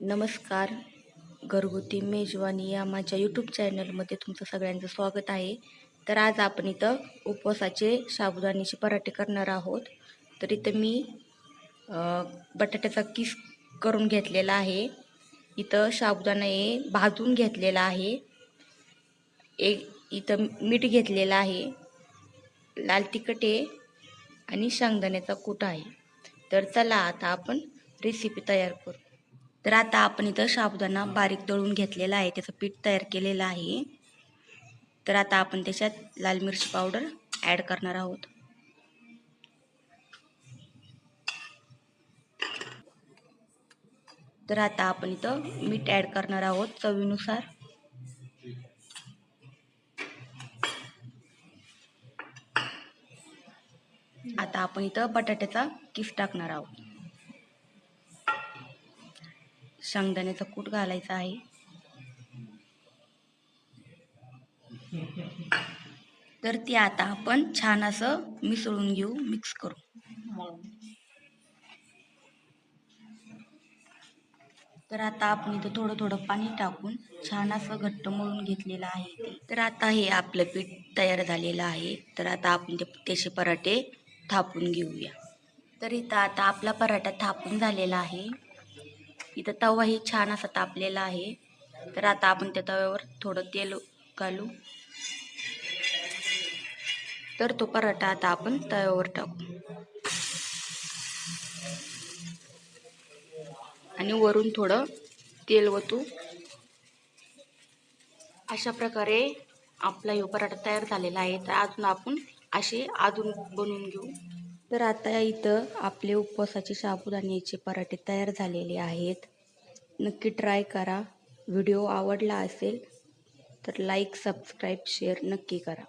नमस्कार घरगुती मेजवानी या माझ्या यूट्यूब चॅनलमध्ये तुमचं सगळ्यांचं स्वागत आहे. तर आज आपण इथं उपवासाचे साबुदाण्याचे पराठे करणार आहोत. तर इथं मी बटाट्याचा किस करून घेतलेला आहे. इथं साबुदाणा हे भाजून घेतलेला आहे. एक इथं मीठ घेतलेलं आहे. लाल तिखट आहे आणि शेंगदाण्याचा कूट आहे. तर चला आता आपण रेसिपी तयार करू. तर आता आपण इथं साबुदाणा बारीक दळून घेतलेला आहे. त्याचं पीठ तयार केलेलं आहे. तर आता आपण त्याच्यात लाल मिरची पावडर ॲड करणार आहोत. तर आता आपण इथं मीठ ॲड करणार आहोत चवीनुसार. आता आपण इथं बटाट्याचा किस टाकणार आहोत. शेंगदाण्याचा कूट घालायचा आहे. तर ते आता आपण छान असं मिसळून घेऊ मिक्स करू. तर आता आपण इथं थोडं थोडं पाणी टाकून छान असं घट्ट मळून घेतलेलं आहे ते. तर आता हे आपलं पीठ तयार झालेलं आहे. तर आता आपण ते त्याचे पराठे थापून घेऊया. तर इथं आता आपला पराठा थापून झालेला आहे. इथं तवाही छान असा तापलेला आहे. तर आता आपण त्या तव्यावर थोडं तेल घालू. तर तो पराठा आता आपण तव्यावर टाकू. आणि वरून थोडं तेल ओतू. अशा प्रकारे आपला हे पराठा तयार झालेला आहे. तर अजून आपण असे अजून बनवून घेऊ. तर आता इथं आपले उपवासाचे साबुदाण्याचे पराठे तयार झालेले आहेत. नक्की ट्राय करा. व्हिडिओ आवडला असेल तर लाईक सबस्क्राईब शेअर नक्की करा.